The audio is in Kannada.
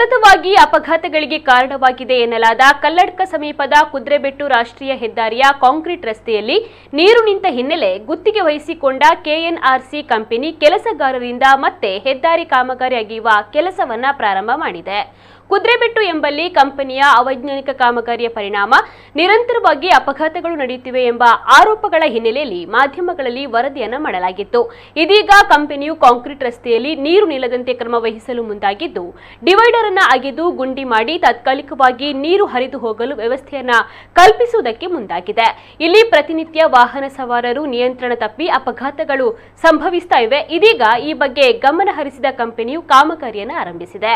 ಸತತವಾಗಿ ಅಪಘಾತಗಳಿಗೆ ಕಾರಣವಾಗಿದೆ ಎನ್ನಲಾದ ಕಲ್ಲಡ್ಕ ಸಮೀಪದ ಕುದ್ರೆಬೆಟ್ಟು ರಾಷ್ಟ್ರೀಯ ಹೆದ್ದಾರಿಯ ಕಾಂಕ್ರೀಟ್ ರಸ್ತೆಯಲ್ಲಿ ನೀರು ನಿಂತ ಹಿನ್ನೆಲೆ ಗುತ್ತಿಗೆ ವಹಿಸಿಕೊಂಡ ಕೆಎನ್ಆರ್ಸಿ ಕಂಪನಿ ಕೆಲಸಗಾರರಿಂದ ಮತ್ತೆ ಹೆದ್ದಾರಿ ಕಾಮಗಾರಿ ಕೆಲಸವನ್ನ ಪ್ರಾರಂಭ ಮಾಡಿದೆ. ಕುದ್ರೆಬೆಟ್ಟು ಎಂಬಲ್ಲಿ ಕಂಪನಿಯ ಅವೈಜ್ಞಾನಿಕ ಕಾಮಗಾರಿಯ ಪರಿಣಾಮ ನಿರಂತರವಾಗಿ ಅಪಘಾತಗಳು ನಡೆಯುತ್ತಿವೆ ಎಂಬ ಆರೋಪಗಳ ಹಿನ್ನೆಲೆಯಲ್ಲಿ ಮಾಧ್ಯಮಗಳಲ್ಲಿ ವರದಿಯನ್ನು ಮಾಡಲಾಗಿತ್ತು. ಇದೀಗ ಕಂಪನಿಯು ಕಾಂಕ್ರೀಟ್ ರಸ್ತೆಯಲ್ಲಿ ನೀರು ನಿಲ್ಲದಂತೆ ಕ್ರಮ ವಹಿಸಲು ಮುಂದಾಗಿದ್ದು, ಡಿವೈಡರ್ ಅನ್ನು ಅಗೆದು ಗುಂಡಿ ಮಾಡಿ ತಾತ್ಕಾಲಿಕವಾಗಿ ನೀರು ಹರಿದು ಹೋಗಲು ವ್ಯವಸ್ಥೆಯನ್ನು ಕಲ್ಪಿಸುವುದಕ್ಕೆ ಮುಂದಾಗಿದೆ. ಇಲ್ಲಿ ಪ್ರತಿನಿತ್ಯ ವಾಹನ ಸವಾರರು ನಿಯಂತ್ರಣ ತಪ್ಪಿ ಅಪಘಾತಗಳು ಸಂಭವಿಸ್ತಾ ಇವೆ. ಇದೀಗ ಈ ಬಗ್ಗೆ ಗಮನ ಹರಿಸಿದ ಕಂಪನಿಯು ಕಾಮಗಾರಿಯನ್ನು ಆರಂಭಿಸಿದೆ.